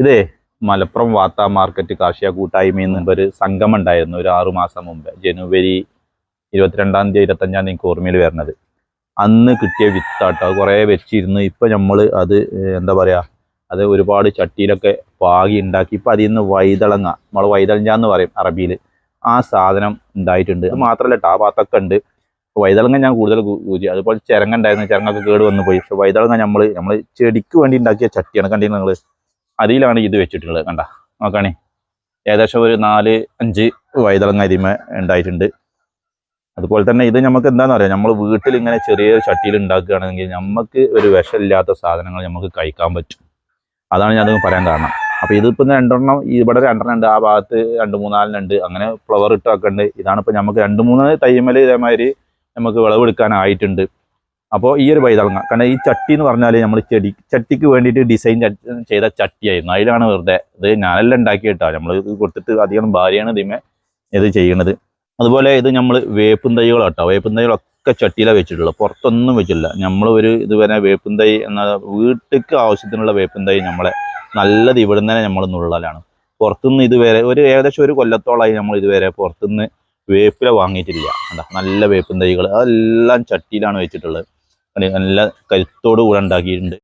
ഇതേ മലപ്പുറം വാർത്താ മാർക്കറ്റ് കാർഷിക കൂട്ടായ്മയിൽ നിന്ന് ഒരു സംഘം ഉണ്ടായിരുന്നു ഒരു ആറു മാസം മുമ്പ് ജനുവരി ഇരുപത്തിരണ്ടാം തീയതി ഇരുപത്തഞ്ചാം തീയതി ഓർമ്മയിൽ വരുന്നത്. അന്ന് കിട്ടിയ വിത്താട്ടോ കുറേ വെച്ചിരുന്ന്. ഇപ്പൊ നമ്മൾ അത് എന്താ പറയാ അത് ഒരുപാട് ചട്ടിയിലൊക്കെ പാകി ഉണ്ടാക്കി. ഇപ്പൊ അതിൽ നിന്ന് വൈതളങ്ങ നമ്മൾ വൈതളഞ്ഞ എന്ന് പറയും അറബിയിൽ ആ സാധനം ഉണ്ടായിട്ടുണ്ട്. അത് മാത്രമല്ല ആ ഭാഗത്തൊക്കെ ഉണ്ട്. വൈതളങ്ങ ഞാൻ കൂടുതൽ കൂജി. അതുപോലെ ചിരങ്ങ ഉണ്ടായിരുന്നു. ചിരങ്ങൊക്കെ കേട് വന്നു പോയി. പക്ഷെ വൈതളങ്ങ നമ്മൾ നമ്മൾ ചെടിക്ക് വേണ്ടി ഉണ്ടാക്കിയ ചട്ടിയാണ് കണ്ടിരുന്നു നിങ്ങൾ അതിലാണ് ഇത് വെച്ചിട്ടുള്ളത്. കണ്ട നോക്കണേ. ഏകദേശം ഒരു നാല് അഞ്ച് വൈതളങ്ങ അരിമ ഉണ്ടായിട്ടുണ്ട്. അതുപോലെ തന്നെ ഇത് നമുക്ക് എന്താണെന്ന് പറയാം നമ്മൾ വീട്ടിൽ ഇങ്ങനെ ചെറിയൊരു ചട്ടിയിൽ ഉണ്ടാക്കുകയാണെങ്കിൽ നമുക്ക് ഒരു വിഷമില്ലാത്ത സാധനങ്ങൾ നമുക്ക് കഴിക്കാൻ പറ്റും. അതാണ് ഞാൻ പറയാൻ കാരണം. അപ്പോൾ ഇതിപ്പോൾ രണ്ടെണ്ണം ഇവിടെ രണ്ടെണ്ണം ഉണ്ട് ആ ഭാഗത്ത് രണ്ട് മൂന്നാലിനുണ്ട് അങ്ങനെ ഫ്ലവർ ഇട്ടൊക്കെ ഉണ്ട് ഇതാണ് ഇപ്പൊ നമുക്ക് രണ്ട് മൂന്ന് തൈമൽ ഇതേമാതിരി നമുക്ക് വിളവെടുക്കാനായിട്ടുണ്ട്. അപ്പോൾ ഈ ഒരു വൈതളങ്ങ കാരണം ഈ ചട്ടി എന്ന് പറഞ്ഞാൽ നമ്മൾ ചെടി ചട്ടിക്ക് വേണ്ടിയിട്ട് ഡിസൈൻ ചെയ്ത ചട്ടിയായിരുന്നു. അതിലാണ് വെറുതെ ഇത് ഞാനെല്ലാം ഉണ്ടാക്കി കേട്ടോ. നമ്മൾ ഇത് കൊടുത്തിട്ട് അധികം ഭാര്യയാണ് ഇതിമേ ഇത് ചെയ്യണത്. അതുപോലെ ഇത് നമ്മൾ വേപ്പും കേട്ടോ. വേപ്പും തൈകളൊക്കെ ചട്ടിയിലാണ് വെച്ചിട്ടുള്ളത്. പുറത്തൊന്നും വെച്ചില്ല നമ്മൾ ഒരു ഇതുവരെ വേപ്പും തൈ എന്ന വീട്ടിലേക്ക് ആവശ്യത്തിനുള്ള വേപ്പും തൈ നമ്മളെ നല്ലത് ഇവിടുന്ന് തന്നെ നമ്മൾ നുള്ളലാണ്. പുറത്തുനിന്ന് ഇതുവരെ ഒരു ഏകദേശം ഒരു കൊല്ലത്തോളമായി നമ്മൾ ഇതുവരെ പുറത്തുനിന്ന് വേപ്പില വാങ്ങിയിട്ടില്ല. കണ്ടോ? നല്ല വേപ്പും തൈകൾ അതെല്ലാം ചട്ടിയിലാണ് വെച്ചിട്ടുള്ളത്. നല്ല കരുത്തോടു കൂടെ ഉണ്ടാക്കിയിട്ടുണ്ട്.